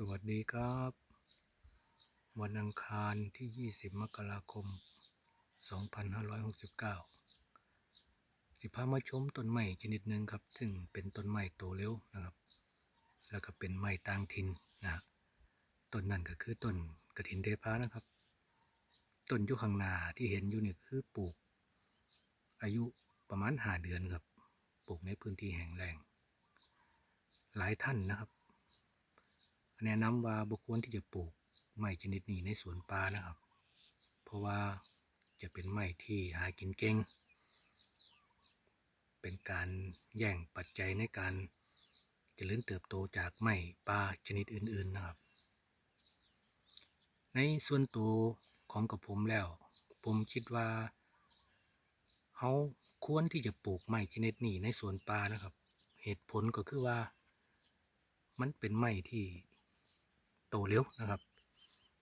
สวัสดีครับ วันอังคารที่ 20 มกราคม 2569 สิพามาชมต้นไม้ชนิดหนึ่งครับ ซึ่งเป็นต้นไม้โตเร็วนะครับ แล้วก็เป็นไม้ต่างถิ่นนะต้นนั้นก็คือต้นกระถินเทพานะครับ ต้นอยุข้างหน้าที่เห็นอยู่นี่คือปลูก อายุประมาณหาเดือนครับ ปลูกในพื้นที่แห้งแล้งหลายท่านนะครับ แนะนำว่าบุควรที่จะปลูกไม้ชนิดนี้ในสวนป่านะครับ เพราะว่าจะเป็นไม้ที่หากินเก่ง เป็นการแย่งปัจจัยในการเจริญเติบโตจากไม้ป่าชนิดอื่นๆนะครับ ในส่วนตัวของกับผมแล้ว ผมคิดว่าเขาควรที่จะปลูกไม้ชนิดนี้ในสวนป่านะครับ เหตุผลก็คือว่า มันเป็นไม้ที่ โตเร็วนะครับ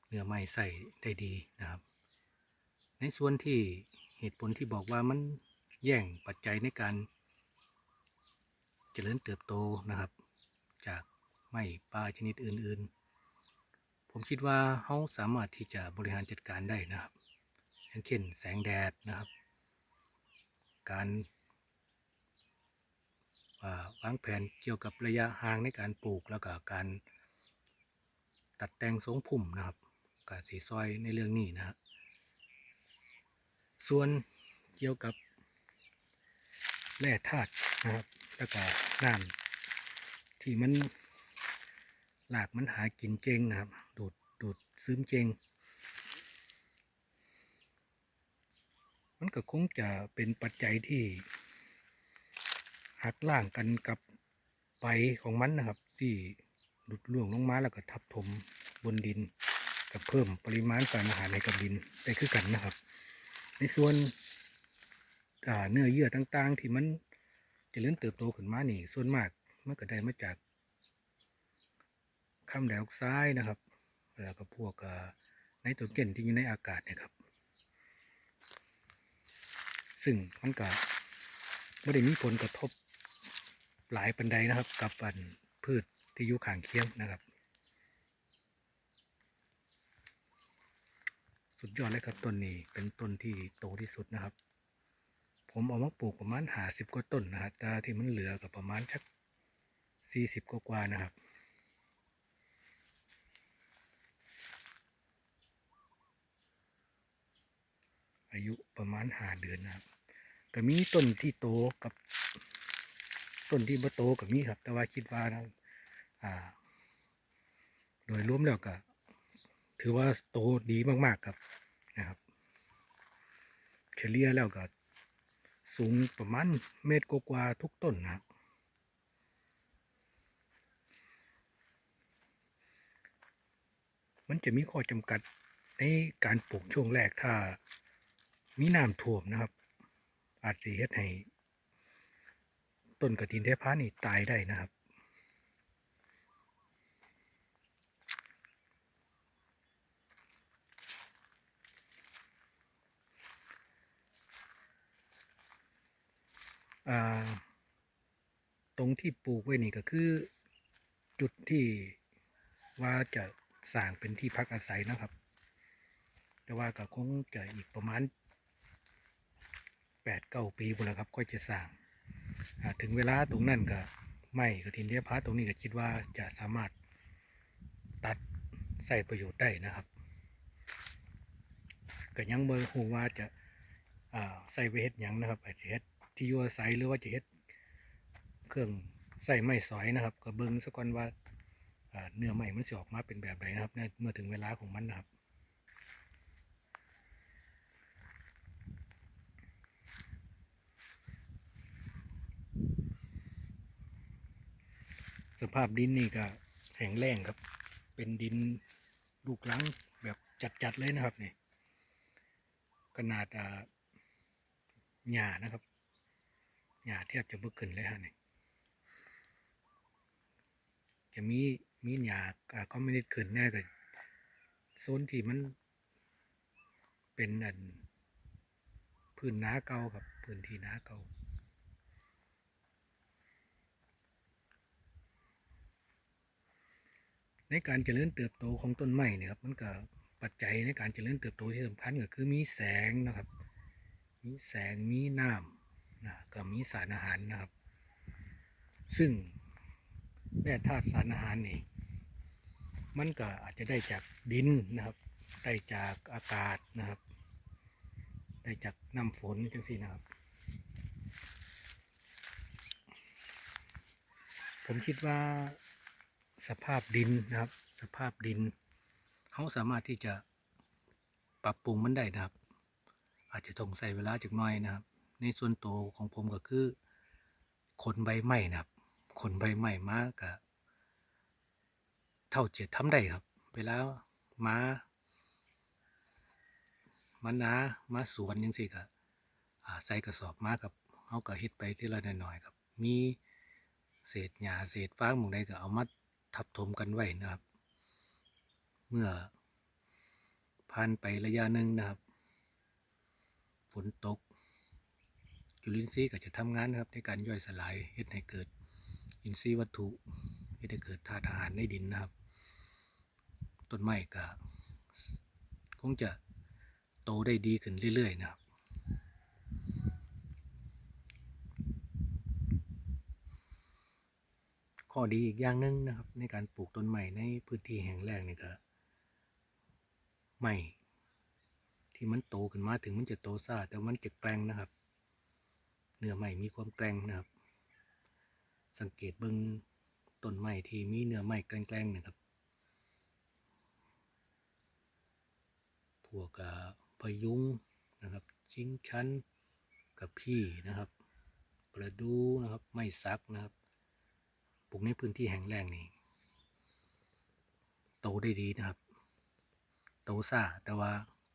เนื้อไม้ใส่ได้ดีนะครับ ในส่วนที่เหตุผลที่บอกว่ามันแย่งปัจจัยในการ เจริญเติบโตนะครับ จากไม้ป่าชนิดอื่น ๆ ผมคิดว่าเขาสามารถที่จะบริหารจัดการได้นะครับ อย่างเช่นแสงแดดนะครับ การวางแผนเกี่ยวกับระยะห่างในการปลูกแล้วก็การ ตัดแต่งทรงพุ่มนะครับกับสีซอยในเรื่องนี้นะฮะส่วนเกี่ยวกับแร่ธาตุนะครับ แล้วก็น้ำที่มันหลากมันหากินเจงนะครับ ดูดดูดซึมเจงมันก็คงจะเป็นปัจจัยที่หักล่างกันกับใบของมันนะครับที่ หลุดล่วงลงมาแล้วก็ทับถมบนดิน กับเพิ่มปริมาณสารอาหารในกับดินได้คือกันนะครับ ในส่วนเนื้อเยื่อต่างๆ ที่มันจะเจริญเติบโตขึ้นมานี่ ส่วนมากมันก็ได้มาจากคาร์บอนไดออกไซด์นะครับ แล้วก็พวกไนโตรเจนที่อยู่ในอากาศนะครับ ซึ่งมันก็ไม่ได้มีผลกระทบหลายปันใดนะครับ กับอันพืช ที่อยู่ข้างเคียงนะครับ สุดยอดเลยครับต้นนี้เป็นต้นที่โตที่สุดนะครับ ผมเอามาปลูกประมาณหาสิบกว่าต้นนะครับแต่ที่มันเหลือก็ประมาณชักสี่สิบกว่านะครับอายุประมาณหาเดือนนะครับก็มีต้นที่โตกับต้นที่บ่โตก็มีครับ แต่ว่าคิดว่านะอ่า โดยรวมแล้วก็ถือว่าโตดีมากๆครับนะครับ เฉลี่ยแล้วก็สูงประมาณเมตรกว่าทุกต้นนะครับมันจะมีข้อจำกัดในการปลูกช่วงแรกถ้ามีน้ำท่วมนะครับ อาจสิเฮ็ดให้ต้นกระถินเทพานี่ตายได้นะครับ ตรงที่ปลูกไว้นี่ก็คือ จุดที่ว่าจะสร้างเป็นที่พักอาศัยนะครับ แต่ว่าก็คงจะอีกประมาณแปดเก้าปีพุ่นแหละครับก็จะสร้างถึงเวลาตรงนั้นก็ไม่กระถินเทพาตรงนี้ก็คิดว่าจะสามารถตัดใส่ประโยชน์ได้นะครับก็ยังเบอร์หูว่าจะใส่ไปเฮ็ดยังนะครับอาจจะเฮ็ด ที่อยู่อาศัยหรือว่าจะเฮ็ดเครื่องใส่ไม้สอยนะครับ ก็เบิ่งซะก่อนว่าเนื้อไม้มันสิออกมาเป็นแบบไหนนะครับเมื่อถึงเวลาของมันนะครับสภาพดินนี่ก็แข็งแรงครับ เป็นดินลูกลังแบบจัดๆเลยนะครับนี่ขนาดอ่าหญ้านะครับ หญ้าแทบจะบ่ขึ้นเลยฮะนี่จะมีมีหญ้าอ่าก็ไม่ได้ขึ้นแน่ก็โซนที่มันเป็นอันพื้นน้าเก่าครับพื้นที่น้าเก่าในการเจริญเติบโตของต้นไม้เนี่ยครับมันก็ปัจจัยในการเจริญเติบโตที่สำคัญก็คือมีแสงนะครับ มีแสงมีน้ำ นะก็มีสารอาหารนะครับ ซึ่งแร่ธาตุสารอาหารนี่มันก็อาจจะได้จากดินนะครับ ได้จากอากาศนะครับ ได้จากน้ำฝนจังสี่นะครับ ผมคิดว่าสภาพดินนะครับ สภาพดินเขาสามารถที่จะปรับปรุงมันได้นะครับ อาจจะต้องใส่เวลาจากน้อยนะครับ ในส่วนตัวของผมก็คือขนใบไม้นะครับขนใบไม้มากะเท่าเจะทำได้ครับเวลามามานามาสวนยังสิกะใส่กระสอบมากับเขาก็เฮ็ดไปทีละหน่อยๆครับ มีเศษหญ้าเศษฟางหมองใดก็เอามาทับถมกันไว้นะครับ เมื่อผ่านไประยะหนึ่งนะครับ ฝนตก จุลินทรีย์ก็จะทำงานนะครับในการย่อยสลายเฮ็ดให้เกิดอินทรีย์วัตถุเฮ็ดให้เกิดธาตุอาหารในดินนะครับ ต้นไม้ก็คงจะโตได้ดีขึ้นเรื่อยๆนะครับข้อดีอีกอย่างหนึ่งนะครับในการปลูกต้นไม้ในพื้นที่แห่งแรกนี่ก็ไม้ที่มันโตขึ้นมาถึงมันจะโตซ่าแต่มันจะแกร่งนะครับ เนื้อไม้มีความแกร่งนะครับ สังเกตเบิ่งต้นไม้ที่มีเนื้อไม้แกร่งๆนะครับ พวกาพยุงนะครับ ชิงชันกับพี่นะครับ ประดูนะครับ ไม้ซักนะครับปลูกในพื้นที่แห้งแล้งนี่โตได้ดีนะครับ โตซ่าแต่ว่า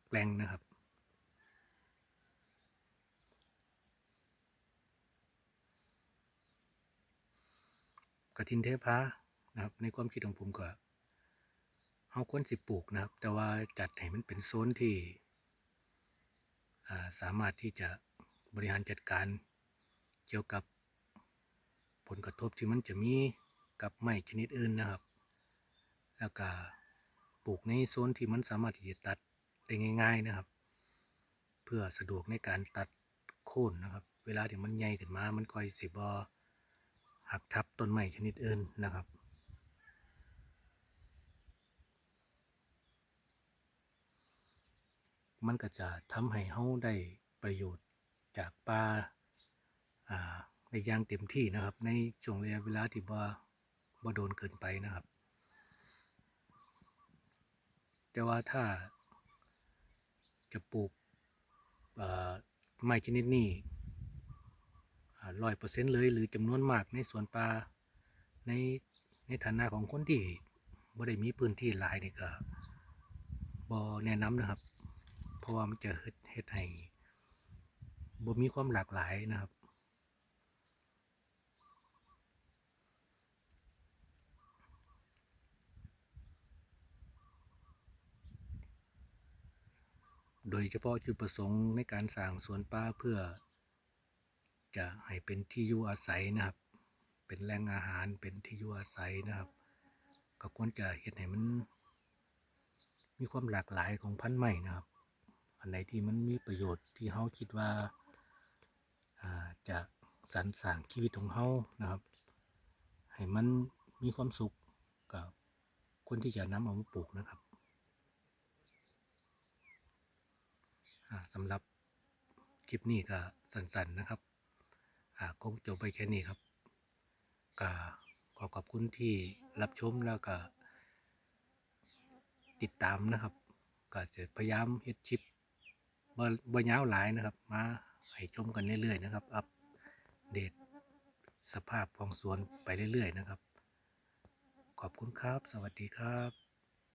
แกลงนะครับ ระทินเทพานะครับ ในความคิดของผมก็เฮาควรสิปลูกนะครับ แต่ว่าจัดให้มันเป็นโซนที่อ่าสามารถที่จะบริหารจัดการเกี่ยวกับผลกระทบที่มันจะมีกับไม้ชนิดอื่นนะครับ แล้วก็ปลูกในโซนที่มันสามารถที่จะตัดได้ง่าย ๆนะครับ เพื่อสะดวกในการตัดโค่นนะครับ เวลาที่มันใหญ่ขึ้นมา มันค่อยสิบอ หักทับต้นไม้ชนิดอื่นนะครับ มันก็จะทำให้เฮาได้ประโยชน์จากป่าอ่าในยางเต็มที่นะครับ ในช่วงระยะเวลาที่บ่บ่โดนเกินไปนะครับ แต่ว่าถ้าจะปลูกไม้ชนิดนี้ ร้อยเปอร์เซ็นต์เลย หรือจำนวนมากในสวนป่าในในฐานะของคนที่บ่ได้มีพื้นที่หลายนี่ก็บ่แนะนำนะครับ เพราะว่ามันจะเฮ็ดเฮ็ดให้บ่มีความหลากหลายนะครับโดยเฉพาะจุดประสงค์ในการสร้างสวนป่าเพื่อ จะให้เป็นที่อยู่อาศัยนะครับ เป็นแหล่งอาหารเป็นที่อยู่อาศัยนะครับ ก็ควรจะเฮ็ดให้มัน มีความหลากหลายของพันธุ์ไม้นะครับ อันไหนที่มันมีประโยชน์ที่เฮาคิดว่าาจะสรรสร้างชีวิตของเฮานะครับ ให้มันมีความสุขกับคนที่จะนำเอามาปลูกนะครับสำหรับคลิปนี้ก็สั้นๆนะครับ อ่าคงจบไปแค่นี้ครับก็ขอขอบคุณที่รับชมแล้วก็ติดตามนะครับก็จะพยายามเฮ็ดคลิปบ่บ่ยาวหลายนะครับ มาให้ชมกันเรื่อยๆนะครับ อัปเดตสภาพของสวนไปเรื่อยๆนะครับ ขอบคุณครับ สวัสดีครับ